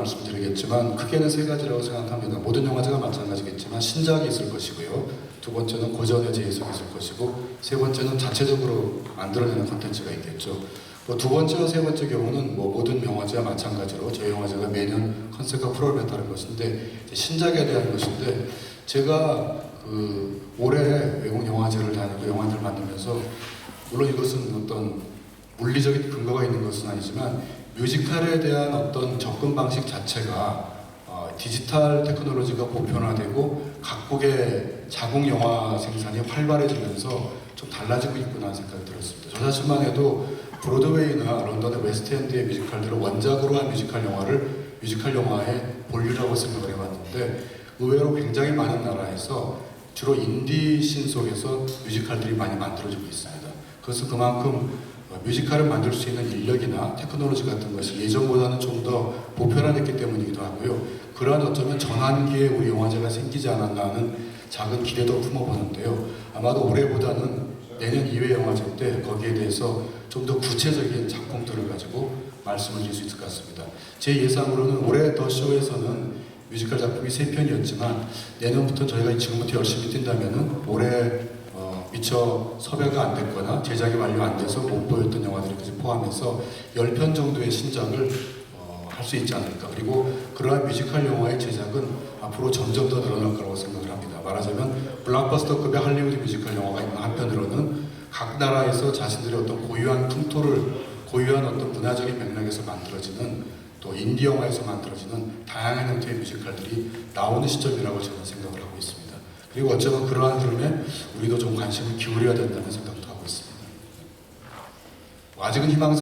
말씀드리겠지만 크게는 세 가지라고 생각합니다. 모든 영화제가 마찬가지겠지만 신작이 있을 것이고요. 두 번째는 고전의 재해석이 있을 것이고 세 번째는 자체적으로 만들어내는 콘텐츠가 있겠죠. 뭐두 번째와 세 번째 경우는 뭐 모든 영화제와 마찬가지로 저희 영화제가 매년 컨셉과 프로그램에 따른 것인데 신작에 대한 것인데 제가 그 올해 외국 영화제를 다니고 영화를 만들면서 물론 이것은 어떤 물리적인 근거가 있는 것은 아니지만 뮤지컬에 대한 어떤 접근 방식 자체가 어, 디지털 테크놀로지가 보편화되고 각국의 자국 영화 생산이 활발해지면서 좀 달라지고 있구나 생각이 들었습니다. 저 자신만 해도 브로드웨이나 런던의 웨스트엔드의 뮤지컬들을 원작으로 한 뮤지컬 영화를 뮤지컬 영화의 본류라고 생각을 해봤는데 의외로 굉장히 많은 나라에서 주로 인디 신 속에서 뮤지컬들이 많이 만들어지고 있습니다. 그래서 그만큼 어, 뮤지컬을 만들 수 있는 인력이나 테크놀로지 같은 것이 예전보다는 좀 더 보편화됐기 때문이기도 하고요. 그러한 어쩌면 전환기에 우리 영화제가 생기지 않았나 하는 작은 기대도 품어보는데요. 아마도 올해보다는 내년 2회 영화제 때 거기에 대해서 좀 더 구체적인 작품들을 가지고 말씀을 드릴 수 있을 것 같습니다. 제 예상으로는 올해 더 쇼에서는 뮤지컬 작품이 3편이었지만 내년부터 저희가 지금부터 열심히 뛴다면은 올해 어, 미처 섭외가 안 됐거나 제작이 완료 안 돼서 못 보였던 영화들까지 포함해서 10편 정도의 신작을 어, 할수 있지 않을까. 그리고 그러한 뮤지컬 영화의 제작은 앞으로 점점 더 늘어날 거라고 생각을 합니다. 말하자면 블록버스터급의 할리우드 뮤지컬 영화가 있는 한편으로는 각 나라에서 자신들의 어떤 고유한 풍토를 고유한 어떤 문화적인 맥락에서 만들어지는 또 인디 영화에서 만들어지는 다양한 형태의 뮤지컬들이 나오는 시점이라고 저는 생각을 하고 있습니다. 그리고 어쩌면 그러한 흐름에 우리도 좀 관심을 기울여야 된다는 생각도 하고 있습니다. 뭐 아직은 희망